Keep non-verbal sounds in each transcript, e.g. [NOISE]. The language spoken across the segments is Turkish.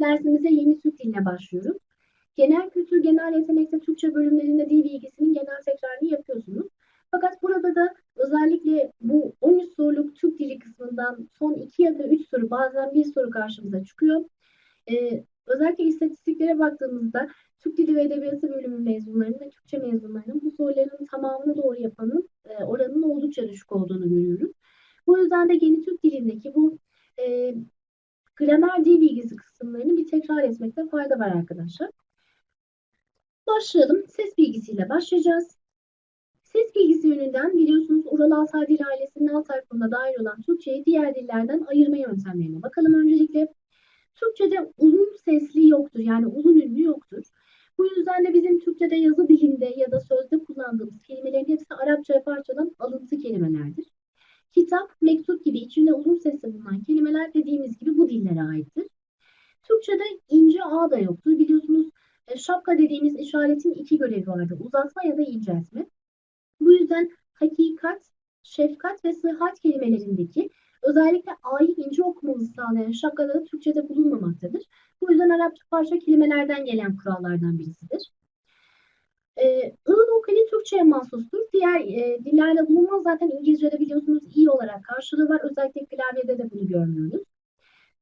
dersimize yeni Türk diline başlıyoruz. Genel kültür, genel yetenekte Türkçe bölümlerinde dil bilgisinin genel tekrarını yapıyorsunuz. Fakat burada da özellikle bu 13 soruluk Türk dili kısmından son 2 ya da 3 soru bazen bir soru karşımıza çıkıyor. Ee, özellikle istatistiklere baktığımızda Türk Dili ve Edebiyatı bölümü mezunlarının ve Türkçe mezunlarının bu soruların tamamını doğru yapanın e, oranının oldukça düşük olduğunu görüyoruz. Bu yüzden de yeni Türk dilindeki bu e, gramer dil bilgisi kısımlarını bir tekrar etmekte fayda var arkadaşlar. Başlayalım. Ses bilgisiyle başlayacağız. Ses bilgisi yönünden biliyorsunuz Ural Altay Dil ailesinin alt tarafında dahil olan Türkçeyi diğer dillerden ayırma yöntemlerine bakalım öncelikle. Türkçe'de uzun sesli yoktur. Yani uzun ünlü yoktur. Bu yüzden de bizim Türkçe'de yazı dilinde ya da sözde kullandığımız kelimelerin hepsi Arapça ve Farsçadan alıntı kelimelerdir. Kitap, mektup gibi içinde uzun sesli bulunan kelimeler dediğimiz gibi bu dillere aittir. Türkçe'de ince A da yoktur. Biliyorsunuz e, şapka dediğimiz işaretin iki görevi vardır. Uzatma ya da inceltme. Bu yüzden hakikat, şefkat ve sıhhat kelimelerindeki özellikle A'yı ince okumamızı sağlayan şapkada da Türkçe'de bulunmamaktadır. Bu yüzden Arapça parça kelimelerden gelen kurallardan birisidir. Ee, ığ vokali Türkçe'ye mahsustur. Diğer e, dillerde bulunmaz. Zaten İngilizce'de biliyorsunuz iyi olarak karşılığı var. Özellikle klavyede de bunu görmüyoruz.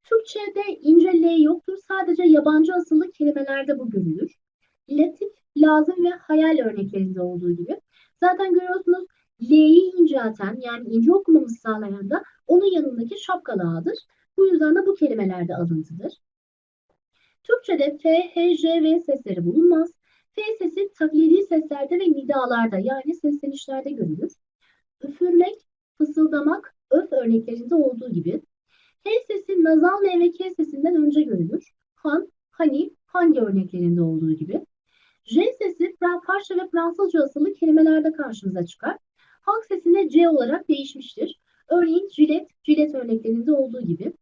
Türkçe'de ince L yoktur. Sadece yabancı asıllı kelimelerde bu görülür. Latif, lazım ve hayal örneklerinde olduğu gibi. Zaten görüyorsunuz L'yi incelten yani ince okumamızı sağlayan da onun yanındaki şapkalı A'dır. Bu yüzden de bu kelimelerde alıntıdır. Türkçe'de F, H, J, V sesleri bulunmaz. F sesi taklidi seslerde ve nidalarda yani seslenişlerde görülür. Üfürmek, fısıldamak, öf örneklerinde olduğu gibi. H sesi nazal L ve K sesinden önce görülür. Han, hani, hangi örneklerinde olduğu gibi. J sesi Farsça ve Fransızca asıllı kelimelerde karşımıza çıkar. Halk sesinde C olarak değişmiştir. Örneğin jilet, jilet örneklerinde olduğu gibi.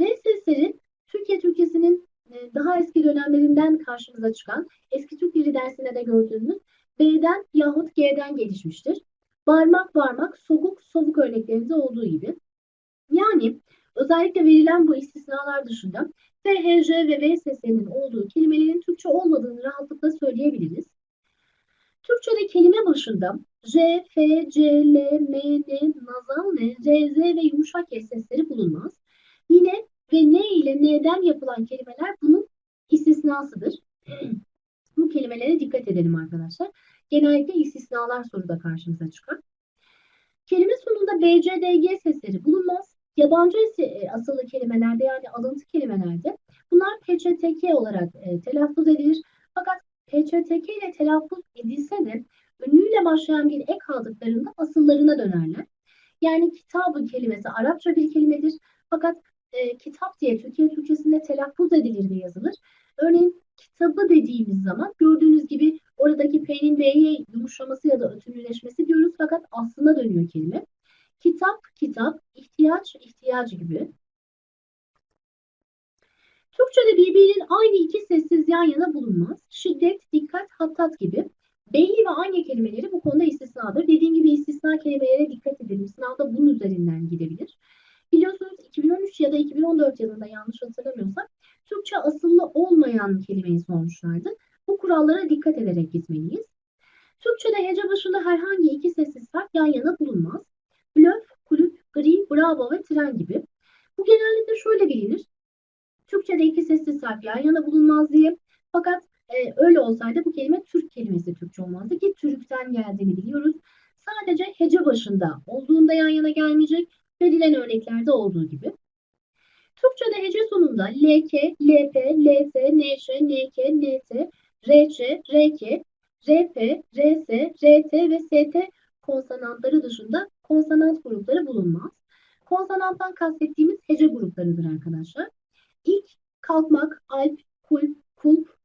V sesleri Türkiye Türkçesinin daha eski dönemlerinden karşımıza çıkan eski Türk Dili dersinde de gördüğümüz B'den yahut G'den gelişmiştir. Barmak, varmak, soguk, sovuk örneklerinde olduğu gibi. Yani özellikle verilen bu istisnalar dışında F, H, J ve V seslerinin olduğu kelimelerin Türkçe olmadığını rahatlıkla söyleyebiliriz. Türkçe'de kelime başında J, F, C, L, M, N, nazal N, C, Z ve yumuşak S sesleri bulunmaz. Yine ve N ile N'den yapılan kelimeler bunun istisnasıdır. Bu kelimelere dikkat edelim arkadaşlar. Genellikle istisnalar soruda karşımıza çıkar. Kelime sonunda B, C, D, G sesleri bulunmaz. Yabancı e, asıllı kelimelerde yani alıntı kelimelerde bunlar PÇTK olarak e, telaffuz edilir. Fakat PÇTK ile telaffuz edilse de ünlüyle başlayan bir ek aldıklarında asıllarına dönerler. Yani kitabı kelimesi Arapça bir kelimedir. Fakat e, kitap diye Türkiye Türkçesinde telaffuz edilir ve yazılır. Örneğin kitabı dediğimiz zaman gördüğünüz gibi oradaki P'nin B'ye yumuşaması ya da ötünlüleşmesi diyoruz fakat aslına dönüyor kelime. Kitap, kitap, ihtiyaç, ihtiyacı gibi. Türkçe'de birbirinin aynı iki sessiz yan yana bulunmaz. Şiddet, dikkat, hattat gibi. Belli ve aynı kelimeleri bu konuda istisnadır. Dediğim gibi istisna kelimelere dikkat edelim. Sınavda bunun üzerinden gidebilir. Biliyorsunuz 2013 ya da 2014 yılında yanlış hatırlamıyorsam Türkçe asıllı olmayan kelimeyi sormuşlardı. Bu kurallara dikkat ederek gitmeliyiz. Türkçe'de hece başında herhangi iki sessiz harf yan yana bulunmaz. Blöf, kulüp, gri, bravo ve tren gibi. Bu genellikle şöyle bilinir. Türkçe'de iki sessiz harf yan yana bulunmaz diye. Fakat e, öyle olsaydı bu kelime Türk kelimesi Türkçe olmazdı ki Türk'ten geldiğini biliyoruz. Sadece hece başında olduğunda yan yana gelmeyecek verilen örneklerde olduğu gibi. Türkçe'de hece sonunda LK, LP, LT, NŞ, NK, NT, RC, RK, RP, RS, RT ve ST konsonantları dışında konsonant grupları bulunmaz. Konsonanttan kastettiğimiz hece gruplarıdır arkadaşlar. İlk kalkmak, alp, kulp, kulp,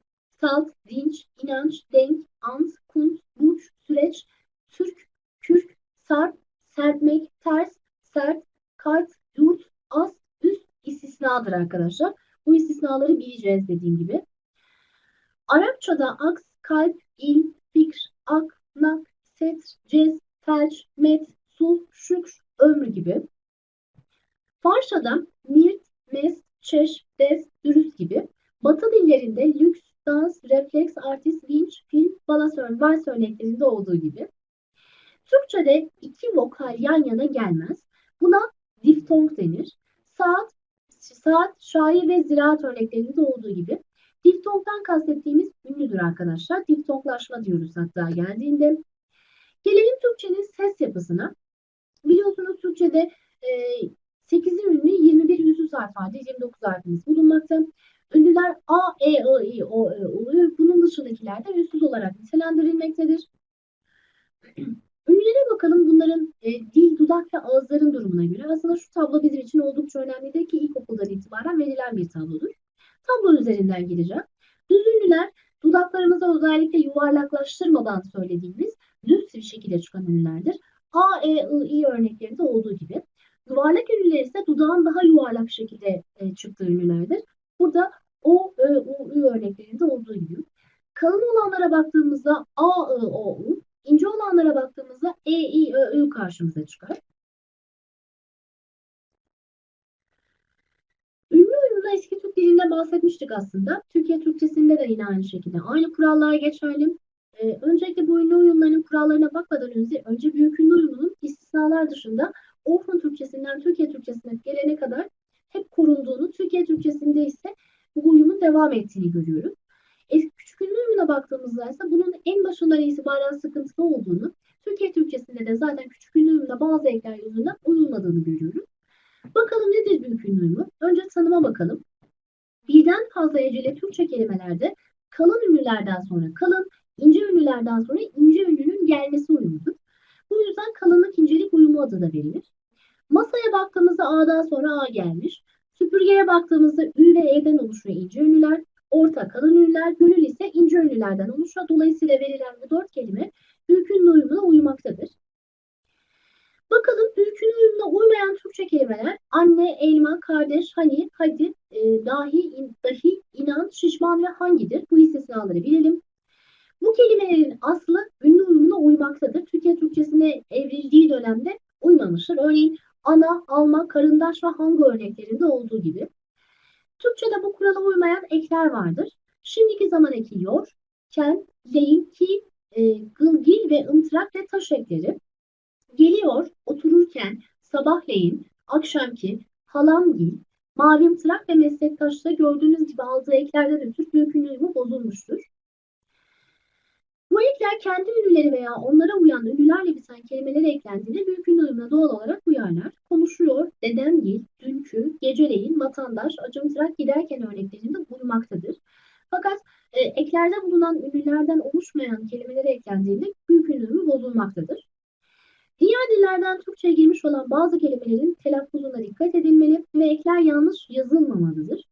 salt, dinç, inanç, denk, ant, kunt, burç, süreç, türk, kürk, sarp, serpmek, ters, sert, kart, yurt, as, üst istisnadır arkadaşlar. Bu istisnaları bileceğiz dediğim gibi. Arapçada aks, kalp, il, fikr, ak, nak, set, cez, felç, met, sul, şükr, ömrü gibi. Farsçada mirt, mes, çeş, des, dürüst gibi. ünlülerinde lüks, dans, refleks, artist, vinç, film, vals ör- vals örneklerinde olduğu gibi. Türkçe'de iki vokal yan yana gelmez. Buna diftong denir. Saat, saat, şair ve ziraat örneklerinde olduğu gibi. Diftongdan kastettiğimiz ünlüdür arkadaşlar. Diftonglaşma diyoruz hatta geldiğinde. Gelelim Türkçenin ses yapısına. Biliyorsunuz Türkçe'de e, 8'i ünlü 21 ünsüz harf halde 29 harfimiz bulunmakta. Ünlüler A, E, I, I, O, Ö, U, Ü. Bunun dışındakiler de ünsüz olarak nitelendirilmektedir. [CLEARS THROAT] Ünlülere bakalım bunların e, dil, dudak ve ağızların durumuna göre. Aslında şu tablo bizim için oldukça önemlidir ki ilkokuldan itibaren verilen bir tablodur. Tablo üzerinden gideceğim. Düz ünlüler dudaklarımızı özellikle yuvarlaklaştırmadan söylediğimiz düz bir şekilde çıkan ünlülerdir. A, E, I, I örneklerinde olduğu gibi. Yuvarlak ünlüler ise dudağın daha yuvarlak şekilde e, çıktığı ünlülerdir. Burada O, Ö, U, Ü örneklerinde olduğu gibi. Kalın olanlara baktığımızda A, I, O, U. İnce olanlara baktığımızda E, I, Ö, Ü karşımıza çıkar. Ünlü uyumda eski Türk dilinde bahsetmiştik aslında. Türkiye Türkçesinde de yine aynı şekilde aynı kurallar geçerli. Ee, öncelikle bu ünlü uyumların kurallarına bakmadan önce, önce büyük ünlü uyumunun istisnalar dışında Orhun Türkçesinden Türkiye Türkçesine gelene kadar hep korunduğunu, Türkiye Türkçesinde ise bu uyumun devam ettiğini görüyoruz. Ünlü uyumuna baktığımızda ise bunun en başından itibaren sıkıntılı olduğunu, Türkiye Türkçesinde de zaten küçük ünlü uyumda bazı ekler yüzünden uyulmadığını görüyoruz. Bakalım nedir büyük ünlü uyumu? Önce tanıma bakalım. Birden fazla heceli Türkçe kelimelerde kalın ünlülerden sonra kalın, ince ünlülerden sonra ince ünlünün gelmesi uyumudur. Bu yüzden kalınlık incelik uyumu adı da verilir. Masaya baktığımızda A'dan sonra A gelmiş. Süpürgeye baktığımızda Ü ve E'den oluşuyor ince ünlüler. Orta kalın ünlüler, gönül ise ince ünlülerden oluşuyor. Dolayısıyla verilen bu dört kelime ünlü uyumuna uymaktadır. Bakalım ünlü uyumuna uymayan Türkçe kelimeler anne, elma, kardeş, hani, hadi, e, dahi, in, dahi, inan, şişman ve hangidir? Bu istisnaları bilelim. Bu kelimelerin aslı ünlü uyumuna uymaktadır. Türkiye Türkçesine evrildiği dönemde uymamıştır. Örneğin ana, alma, karındaş ve hangi örneklerinde olduğu gibi. Türkçe'de bu kurala uymayan ekler vardır. Şimdiki zaman eki yor, ken, leyin, ki, e, gılgil ve ımtırak ve taş ekleri. Geliyor, otururken, sabahleyin, akşamki, halamgil, mavim tırak ve meslektaşta gördüğünüz gibi aldığı eklerden ötürü büyük ünlü uyumu bozulmuştur. Bu ekler kendi ünlüleri veya onlara uyan ünlülerle biten kelimelere eklendiğinde büyük ünlü uyumuna doğal olarak uyarlar. Konuşuyor, dedemgil, dünkü, geceleyin, vatandaş, acımtırak giderken örneklerinde uymaktadır. Fakat e, eklerde bulunan ünlülerden oluşmayan kelimelere eklendiğinde büyük ünlü bozulmaktadır. Diğer dillerden Türkçe'ye girmiş olan bazı kelimelerin telaffuzuna dikkat edilmeli ve ekler yanlış yazılmamalıdır.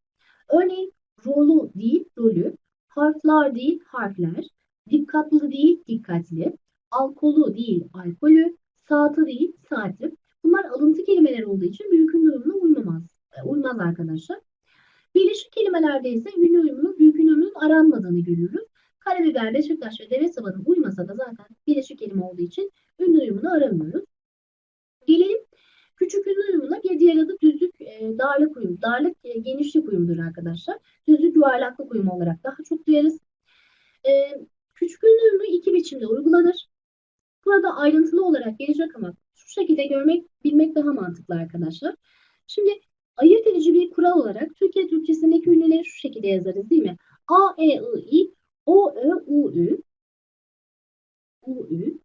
Örneğin rolu değil rolü, harflar değil harfler, dikkatli değil dikkatli, alkolü değil alkolü, saati değil saati. Bunlar alıntı kelimeler olduğu için ünlü uyumuna uymamaz, e, uymaz arkadaşlar. Birleşik kelimelerde ise ünlü uyumunun ünlü uyumunun aranmadığını görüyoruz. Karabiber, Beşiktaş ve deve sabanı uymasa da zaten birleşik kelime olduğu için ünlü uyumunu aramıyoruz. Gelelim küçük ünlü uyumuna bir diğer adı düzlük e, darlık uyumu. Darlık e, genişlik uyumudur arkadaşlar. Düzlük yuvarlaklık uyumu olarak daha çok duyarız. E, küçük ünlü uyumu iki biçimde uygulanır. Burada ayrıntılı olarak gelecek ama şu şekilde görmek, bilmek daha mantıklı arkadaşlar. Şimdi ayırt edici bir kural olarak Türkiye Türkçesindeki ünlüleri şu şekilde yazarız değil mi? A, E, I, I, O, Ö, U, Ü. U, Ü.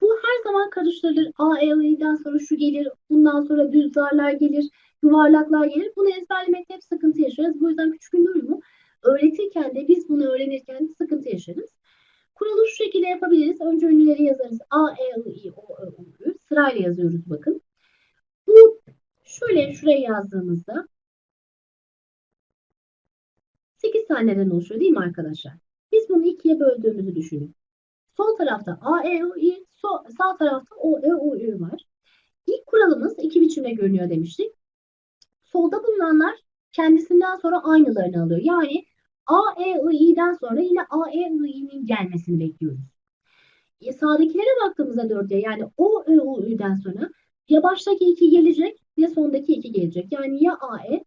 Bu her zaman karıştırılır. A, E, I'den sonra şu gelir, bundan sonra düz zarlar gelir, yuvarlaklar gelir. Bunu ezberlemekte hep sıkıntı yaşarız. Bu yüzden küçük ünlü uyumu öğretirken de biz bunu öğrenirken sıkıntı yaşarız. Kuralı şu şekilde yapabiliriz. Önce ünlüleri yazarız. A, E, I, I, O, Ö, U, Ü. Sırayla yazıyoruz bakın. Bu şöyle şuraya yazdığımızda 8 taneden oluşuyor değil mi arkadaşlar? Biz bunu ikiye böldüğümüzü düşünün. Sol tarafta A, E, I, so, sağ tarafta O, E, U, Ü var. İlk kuralımız iki biçimde görünüyor demiştik. Solda bulunanlar kendisinden sonra aynılarını alıyor. Yani A, E, I, I'den sonra yine A, E, I, I'nin gelmesini bekliyoruz. E, sağdakilere baktığımızda dörde yani O, Ö, U, Ü'den sonra ya baştaki iki gelecek ya sondaki iki gelecek. Yani ya A, E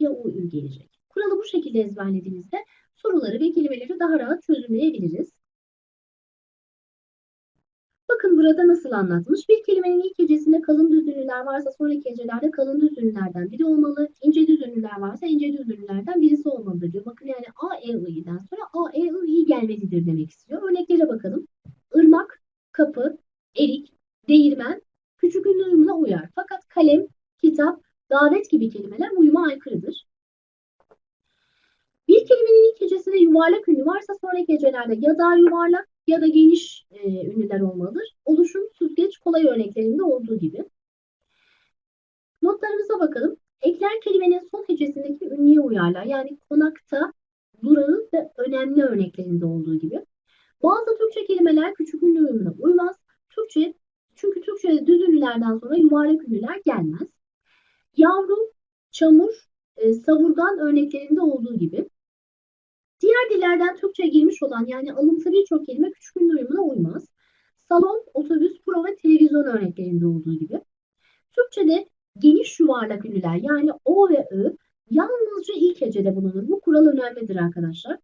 ya U, Ü gelecek. Kuralı bu şekilde ezberlediğimizde soruları ve kelimeleri daha rahat çözümleyebiliriz. Bakın burada nasıl anlatmış. Bir kelimenin ilk hecesinde kalın düz ünlüler varsa sonraki hecelerde kalın düz ünlülerden biri olmalı. İnce düz ünlüler varsa ince düz ünlülerden birisi olmalıdır diyor. Bakın yani A, E, I'den sonra A, E, I, gelmelidir demek istiyor. Örneklere bakalım. Irmak, kapı, erik, değirmen küçük ünlü uyar. Fakat kalem, kitap, davet gibi kelimeler uyuma aykırıdır. Bir kelimenin ilk hecesinde yuvarlak ünlü varsa sonraki hecelerde ya dar yuvarlak ya da geniş e, ünlüler olmalıdır. Oluşum, süzgeç, kolay örneklerinde olduğu gibi. Notlarımıza bakalım. Ekler kelimenin son hecesindeki ünlüye uyarlar. Yani konakta, durağı ve önemli örneklerinde olduğu gibi. Bazı Türkçe kelimeler küçük ünlü uyumuna uymaz. Türkçe, çünkü Türkçe'de düz ünlülerden sonra yuvarlak ünlüler gelmez. Yavru, çamur, e, savurgan örneklerinde olduğu gibi. Diğer dillerden Türkçe'ye girmiş olan yani alıntı birçok kelime küçük ünlü uyumuna uymaz. Salon, otobüs, pro ve televizyon örneklerinde olduğu gibi. Türkçe'de geniş yuvarlak ünlüler yani O ve Ö yalnızca ilk hecede bulunur. Bu kural önemlidir arkadaşlar.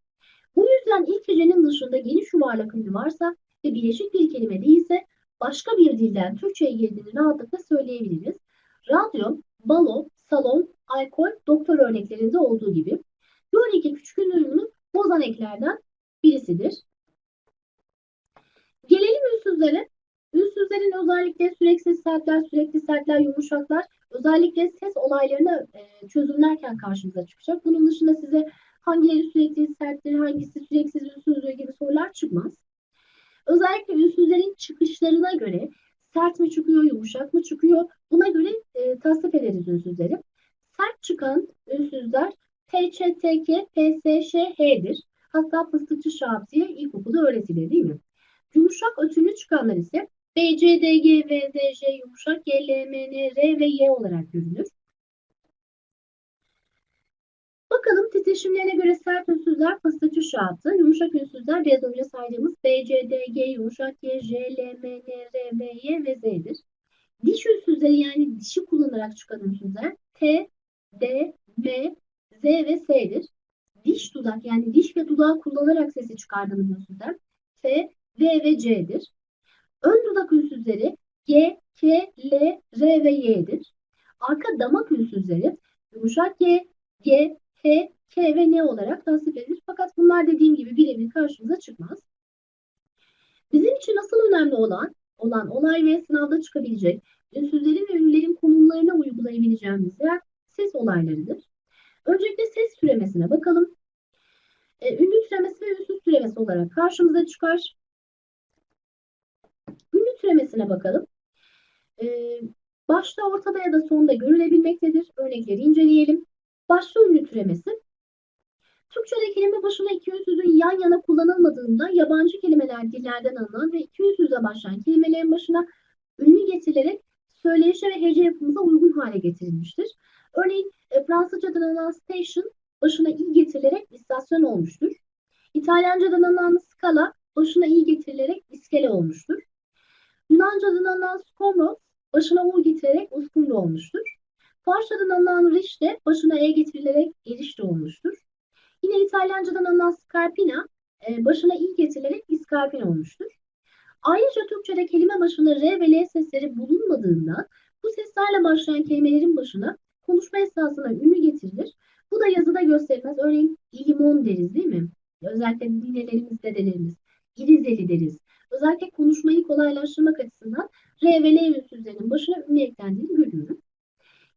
Bu yüzden ilk hecenin dışında geniş yuvarlak ünlü varsa ve bileşik bir kelime değilse başka bir dilden Türkçe'ye girdiğini rahatlıkla söyleyebiliriz. Radyo, balo, salon, alkol, doktor örneklerinde olduğu gibi. Böyleki küçük ünlü bozan eklerden birisidir. Gelelim ünsüzlere. Ünsüzlerin özellikle süreksiz sertler, sürekli sertler, yumuşaklar özellikle ses olaylarını e, çözümlerken karşımıza çıkacak. Bunun dışında size hangileri sürekli serttir, hangisi süreksiz ünsüzdür gibi sorular çıkmaz. Özellikle ünsüzlerin çıkışlarına göre sert mi çıkıyor, yumuşak mı çıkıyor buna göre e, tasnif ederiz ünsüzleri. Sert çıkan ünsüzler P, Ç, T, K, P, S, Ş, H'dir. Hatta fıstıkçı şahsiye ilkokulda öğretilir değil mi? Yumuşak ötünü çıkanlar ise B, C, D, G, V, Z, J yumuşak, G, L, M, N, R ve Y olarak görünür. Bakalım titreşimlerine göre sert ünsüzler fıstıkçı şahatı, yumuşak ünsüzler biraz önce saydığımız B, C, D, G, yumuşak G, J, L, M, N, R, V, Y ve Z'dir. Diş ünsüzleri yani dişi kullanarak çıkan ünsüzler T, D, M, Z ve S'dir. Diş dudak yani diş ve dudağı kullanarak sesi çıkardığımız ünsüzler T, V ve C'dir. Ön dudak ünsüzleri G, K, L, R ve Y'dir. Arka damak ünsüzleri yumuşak G, G, H, K ve N olarak tasnif edilir. Fakat bunlar dediğim gibi birebir karşımıza çıkmaz. Bizim için asıl önemli olan olan olay ve sınavda çıkabilecek ünsüzlerin ve ünlülerin konumlarına uygulayabileceğimiz yer ses olaylarıdır. Öncelikle ses türemesine bakalım. E, ünlü türemesi ve ünsüz türemesi olarak karşımıza çıkar. Ünlü türemesine bakalım. E, başta, ortada ya da sonda görülebilmektedir. Örnekleri inceleyelim. Başta ünlü türemesi. Türkçe'de kelime başına iki ünsüzün yan yana kullanılmadığında yabancı kelimeler dillerden alınan ve iki ünsüzle başlayan kelimelerin başına ünlü getirilerek söyleyişe ve hece yapımıza uygun hale getirilmiştir. Örneğin e, Fransızcadan alınan station başına i getirilerek istasyon olmuştur. İtalyancadan alınan skala başına i getirilerek iskele olmuştur. Yunanca'dan alınan skomros başına u getirilerek uskumru olmuştur. Farsçadan alınan rişte başına e getirilerek erişte olmuştur. Yine İtalyancadan alınan scarpina e, başına i getirilerek iskarpina olmuştur. Ayrıca Türkçe'de kelime başına R ve L sesleri bulunmadığından bu seslerle başlayan kelimelerin başına konuşma esnasında ünlü getirilir. Bu da yazıda gösterilmez. Örneğin ilimon deriz değil mi? Özellikle ninelerimiz, dedelerimiz. İrizeli deriz. Özellikle konuşmayı kolaylaştırmak açısından R ve L ünsüzlerinin başına ünlü eklendiğini görüyoruz.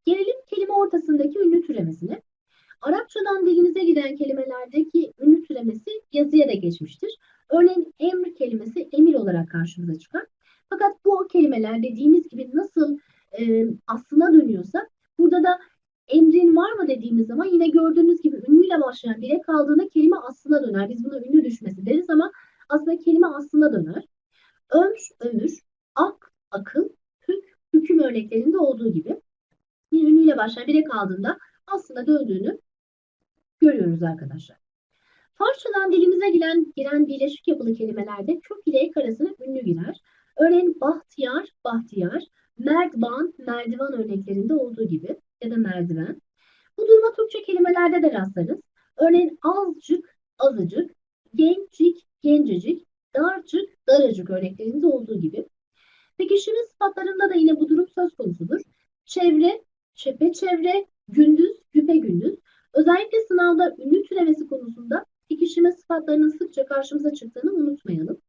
Gelelim kelime ortasındaki ünlü türemesine. Arapçadan dilimize giden kelimelerdeki ünlü türemesi yazıya da geçmiştir. Örneğin emr kelimesi emir olarak karşımıza çıkar. Fakat bu kelimeler dediğimiz gibi nasıl e, aslına dönüyorsa burada da emrin var mı dediğimiz zaman yine gördüğünüz gibi ünlüyle başlayan bire kaldığında kelime aslına döner. Biz buna ünlü düşmesi deriz ama aslında kelime aslına döner. Ömür, ömür, ak, akıl, hük, hüküm örneklerinde olduğu gibi yine ünlüyle başlayan bire kaldığında aslında döndüğünü görüyoruz arkadaşlar. Farsçadan dilimize giren, giren birleşik yapılı kelimelerde kök ile ek arasına ünlü girer. Örneğin bahtiyar, bahtiyar, merdivan, merdivan örneklerinde olduğu gibi ya da merdiven. Bu duruma Türkçe kelimelerde de rastlarız. Örneğin azıcık, azıcık, gencik, gencecik, darcık, daracık örneklerinde olduğu gibi. Pekiştirme sıfatlarında da yine bu durum söz konusudur. Çevre, çepeçevre, gündüz, güpegündüz. Özellikle sınavda ünlü türemesi konusunda pekiştirme sıfatlarının sıkça karşımıza çıktığını unutmayalım.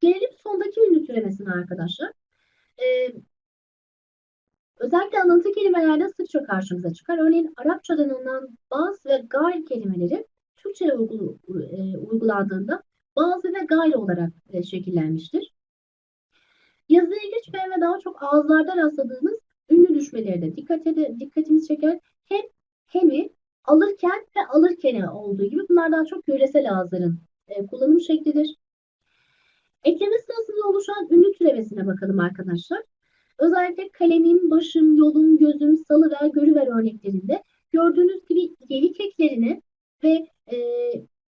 Gelelim sondaki ünlü türemesine arkadaşlar. Özellikle alıntı kelimelerde sıkça karşımıza çıkar. Örneğin Arapçadan alınan bazı ve gayr kelimeleri Türkçe'ye e, uygulandığında bazı ve gayr olarak e, şekillenmiştir. Yazıya geçmeyen ve daha çok ağızlarda rastladığımız ünlü düşmeleri de dikkat ede, dikkatimizi çeker. Hem hemi alırken ve alırkeni olduğu gibi bunlar daha çok yöresel ağızların e, kullanım şeklidir. Ekleme sırasında oluşan ünlü türemesine bakalım arkadaşlar. Özellikle kalemim, başım, yolum, gözüm, salıver, görüver örneklerinde gördüğünüz gibi gelik eklerine ve e,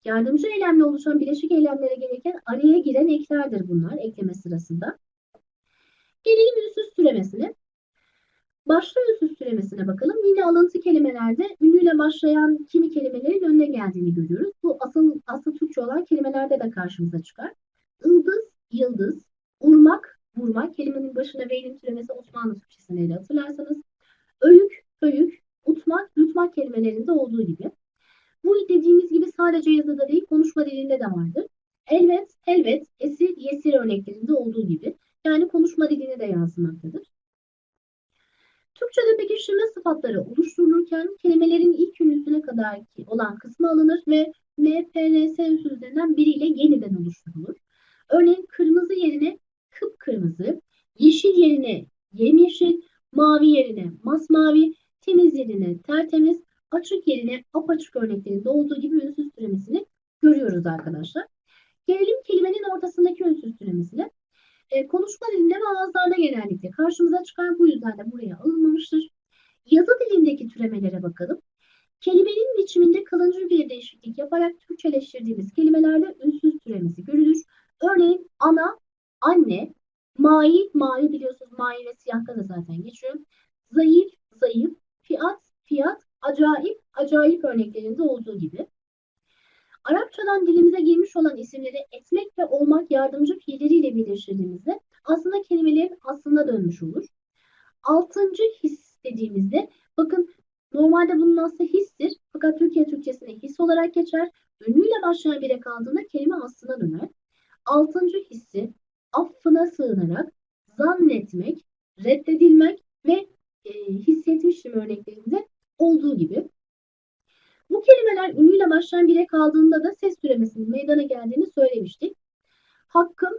yardımcı eylemle oluşan bileşik eylemlere gereken araya giren eklerdir bunlar ekleme sırasında. Gelelim ünsüz türemesine. Başlı ünsüz türemesine bakalım. Yine alıntı kelimelerde ünlüyle başlayan kimi kelimelerin önüne geldiğini görüyoruz. Bu asıl, asıl Türkçe olan kelimelerde de karşımıza çıkar. Ildız, yıldız, urmak, vurmak. Kelimenin başına V'nin türemesi Osmanlı Türkçesinde de hatırlarsanız. Öğük, höyük, utmak, yutmak kelimelerinde olduğu gibi. Bu dediğimiz gibi sadece yazıda değil konuşma dilinde de vardır. Elbet, helvet, esir, yesir örneklerinde olduğu gibi. Yani konuşma diline de yansımaktadır. Türkçe'de pekiştirme sıfatları oluşturulurken kelimelerin ilk ünlüsüne kadar olan kısmı alınır ve MPRS ünsüzlerinden biriyle yeniden oluşturulur. Örneğin kırmızı yerine kıpkırmızı, yeşil yerine yemyeşil, mavi yerine masmavi, temiz yerine tertemiz, açık yerine apaçık örneklerinde olduğu gibi ünsüz türemesini görüyoruz arkadaşlar. Gelelim kelimenin ortasındaki ünsüz türemesine. E, konuşma dilinde ve ağızlarda genellikle karşımıza çıkan bu yüzden de buraya alınmamıştır. Yazı dilindeki türemelere bakalım. Kelimenin biçiminde kalıcı bir değişiklik yaparak Türkçeleştirdiğimiz kelimelerde ünsüz türemesi görülür. Örneğin ana, anne, mavi, mavi biliyorsunuz mavi ve siyahta da zaten geçiyor. Zayıf, zayıf, fiyat, fiyat, acayip, acayip örneklerinde olduğu gibi. Arapçadan dilimize girmiş olan isimleri etmek ve olmak yardımcı fiilleriyle birleştirdiğimizde aslında kelimelerin aslına dönmüş olur. Altıncı his dediğimizde bakın normalde bunun aslı histir fakat Türkiye Türkçesine his olarak geçer. Ünlüyle başlayan bire kaldığında kelime aslına döner. Altıncı hissi affına sığınarak zannetmek, reddedilmek ve e, hissetmiştim örneklerinde olduğu gibi. Bu kelimeler ünlüyle başlayan bire kaldığında da ses türemesinin meydana geldiğini söylemiştik. Hakkım,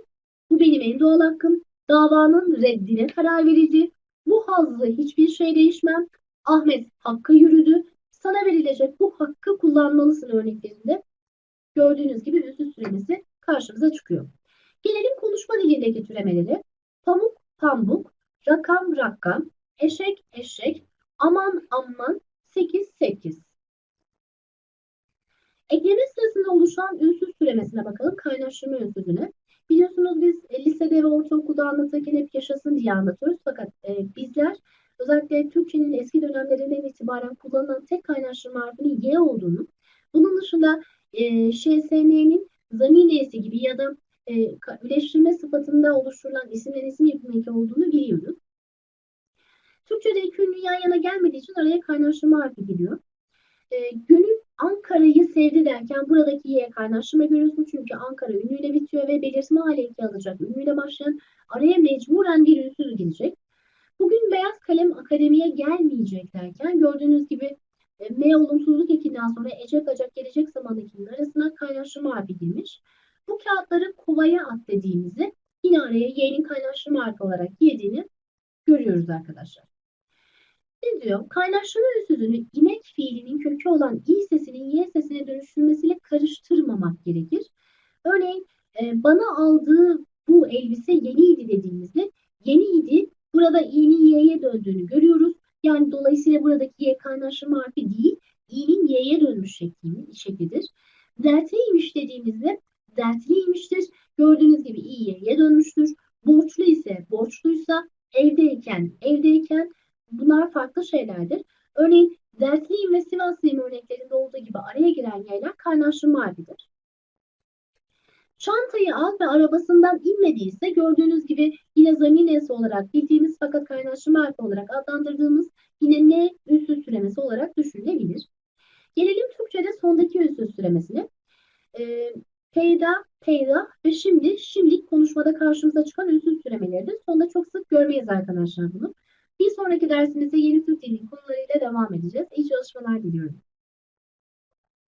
bu benim en doğal hakkım. Davanın reddine karar verildi. Bu hazzı hiçbir şey değişmem. Ahmet hakka yürüdü. Sana verilecek bu hakkı kullanmalısın örneklerinde. Gördüğünüz gibi ünsüz türemesi karşımıza çıkıyor. Gelelim konuşma dilindeki türemelere. Pamuk, pambuk, rakam, rakam, eşek, eşek, aman, amman, sekiz, sekiz. Ekleme sırasında oluşan ünsüz türemesine bakalım. Kaynaştırma ünsüzüne. Biliyorsunuz biz e, lisede ve ortaokulda anlatırken hep yaşasın diye anlatıyoruz. Fakat e, bizler özellikle Türkçenin eski dönemlerinden itibaren kullanılan tek kaynaştırma harfinin Y olduğunu, bunun dışında e, ŞSN'nin zaminesi gibi ya da e, üleştirme sıfatında oluşturulan isimlerin isim yapımı olduğunu biliyoruz. Türkçe'de iki ünlü yan yana gelmediği için araya kaynaştırma harfi giriyor. E, gönül Ankara'yı sevdi derken buradaki Y kaynaştırma görüyorsun çünkü Ankara ünlüyle bitiyor ve belirtme hale eki alacak. Ünlüyle başlayan araya mecburen bir ünsüz gelecek. Bugün beyaz kalem akademiye gelmeyecek derken gördüğünüz gibi e, M olumsuzluk ekinden sonra ecek acak gelecek zaman ekinin arasına kaynaştırma harfi girmiş. Bu kağıtları kovaya at dediğimizde yine araya Y'nin kaynaştırma harfi olarak girdiğini görüyoruz arkadaşlar. Ne diyor? Kaynaştırma ünsüzünü inek fiilinin kökü olan i sesinin y sesine dönüştürmesiyle karıştırmamak gerekir. Örneğin e, bana aldığı bu elbise yeniydi dediğimizde yeniydi. Burada i'nin y'ye döndüğünü görüyoruz. Yani dolayısıyla buradaki y kaynaştırma harfi değil, i'nin y'ye dönmüş şekli, şeklidir. Dertliymiş dediğimizde dertliymiştir. Gördüğünüz gibi i y'ye dönmüştür. Borçlu ise borçluysa evdeyken evdeyken Bunlar farklı şeylerdir. Örneğin Dersliyim ve Sivaslıyım örneklerinde olduğu gibi araya giren yaylar kaynaştırma harfidir. Çantayı al ve arabasından inmediyse gördüğünüz gibi yine zaminesi olarak bildiğimiz fakat kaynaştırma harfi olarak adlandırdığımız yine ne ünsüz türemesi olarak düşünülebilir. Gelelim Türkçe'de sondaki ünsüz türemesine. Ee, peyda, peyda ve şimdi, şimdilik konuşmada karşımıza çıkan ünsüz türemeleridir. Sonda çok sık görmeyiz arkadaşlar bunu. Bir sonraki dersimizde yeni Türk dili konularıyla devam edeceğiz. İyi çalışmalar diliyorum.